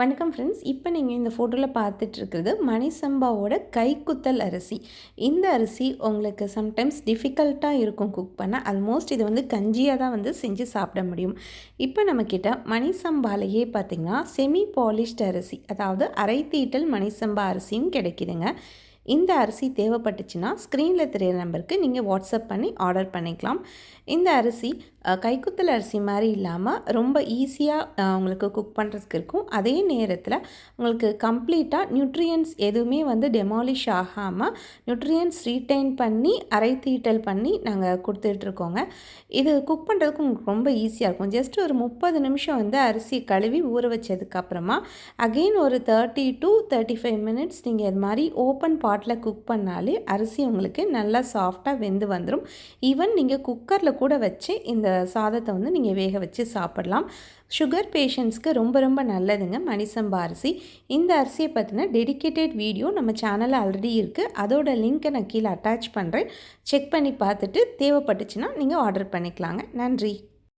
வணக்கம் ஃப்ரெண்ட்ஸ் இப்போ நீங்கள் இந்த ஃபோட்டோவில் பார்த்துட்ருக்கிறது மணிசம்பாவோட கைக்குத்தல் அரிசி. இந்த அரிசி உங்களுக்கு சம்டைம்ஸ் டிஃபிகல்ட்டாக இருக்கும் குக் பண்ண. ஆல்மோஸ்ட் இது வந்து கஞ்சியாக தான் வந்து செஞ்சு சாப்பிட முடியும். இப்போ நம்மக்கிட்ட மணிசம்பாலேயே பார்த்திங்கன்னா செமி பாலிஷ்ட் அரிசி அதாவது அரைத்தீட்டல் மணிசம்பா அரிசியும் கிடைக்குதுங்க. இந்த அரிசி தேவைப்பட்டுச்சுன்னா ஸ்க்ரீனில் தெரியிற நம்பருக்கு நீங்கள் வாட்ஸ்அப் பண்ணி ஆர்டர் பண்ணிக்கலாம். இந்த அரிசி கைக்குத்தல் அரிசி மாதிரி இல்லாமல் ரொம்ப ஈஸியாக உங்களுக்கு குக் பண்ணுறதுக்கு இருக்கும். அதே நேரத்தில் உங்களுக்கு கம்ப்ளீட்டாக நியூட்ரியன்ஸ் எதுவுமே வந்து டெமாலிஷ் ஆகாமல் நியூட்ரியன்ஸ் ரீட்டைன் பண்ணி அரை தீட்டல் பண்ணி நாங்கள் கொடுத்துட்ருக்கோங்க இது குக் பண்ணுறதுக்கு உங்களுக்கு ரொம்ப ஈஸியாக இருக்கும். ஜஸ்ட் ஒரு முப்பது நிமிஷம் வந்து அரிசி கழுவி ஊற வச்சதுக்கப்புறமா அகெயின் ஒரு thirty to thirty five minutes நீங்கள் இது மாதிரி ஓப்பன் பாட்டில் குக் பண்ணாலே அரிசி உங்களுக்கு நல்லா சாஃப்டாக வெந்து வந்துடும் ஈவன் நீங்கள் குக்கரில் கூட வச்சு இந்த சாதத்தை வந்து நீங்கள் வேக வச்சு சாப்பிடலாம். சுகர் பேஷண்ட்ஸ்க்கு ரொம்ப ரொம்ப நல்லதுங்க. மணிசம்பா அரிசி. இந்த அரிசியை பற்றின டெடிக்கேட்டட் வீடியோ நம்ம சேனலில் ஆல்ரெடி இருக்குது அதோட லிங்க்கை நான் கீழே அட்டாச் பண்ணுறேன் செக் பண்ணி பார்த்துட்டு தேவைப்பட்டுச்சுன்னா நீங்கள் ஆர்டர் பண்ணிக்கலாங்க. நன்றி.